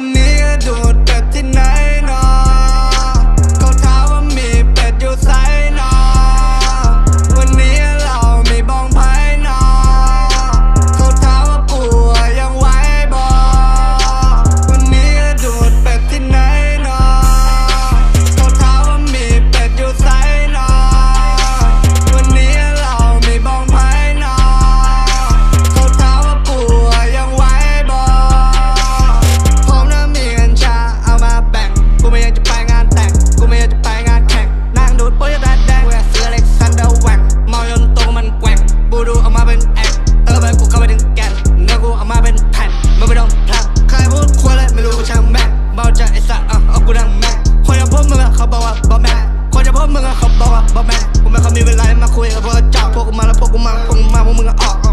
Near, don't doing 39. เขาบอกว่าบอกแม่พวกม่เขามีเวลามาคุยกับพวกกรจอกพวกกูมาแล้วพวกกูมาพวกกูมาพวกมึงก็ออก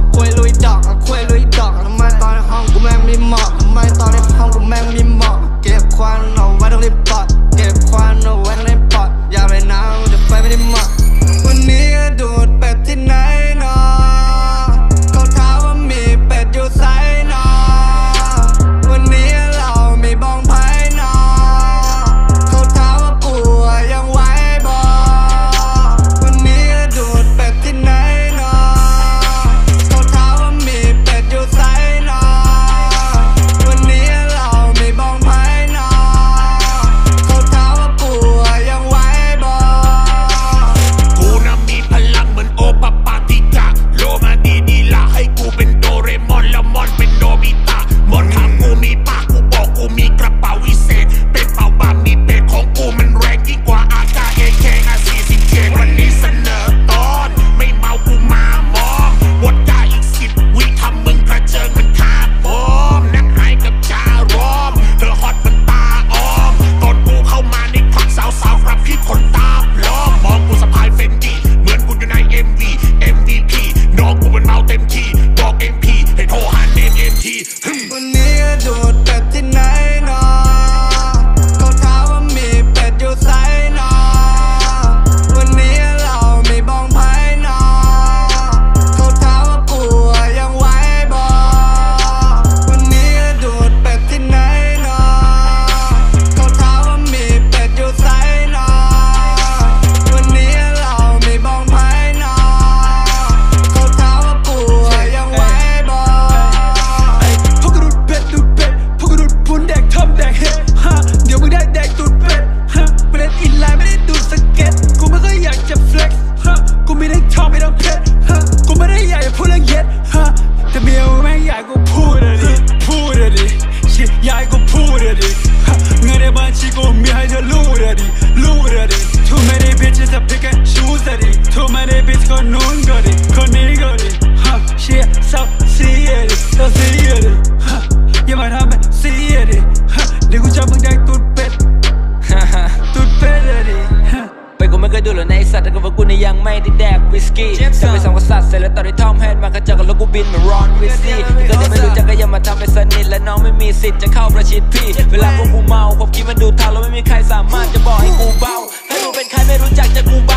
คนนู้นก็ดีคนนี้ก็ดีฮะเชียร์เศร้เสียดิเศร้เสียดิฮะอย่งมาทำเป็นสียดิฮะเดี๋ยวกูจะมึงได้ตูดเป็ดตูดเป็ดดิไปกูไม่เคยดูหรอกในสัตว์แต่ก็ว่ากูนี่ยังไม่ได้แดกวิสกี้จะไปสั่งกับสัตว์เสร็จแล้วตอนที่ทอมแฮนด์มาก็เจักรนแล้วกูบินเหมือนรอนวิสซี่ก็จะไม่รู้จักก็ยังมาทำเป็นสนิทและน้องไม่มีสิทธิ์จะเข้าประชิดพี่ เวลาพวกกูเมาความคิดมันดูทาแล้วไม่มีใครสามารถจะบอกให้กูเบาให้กูเป็นใครไม่รู้จักจะกูเบา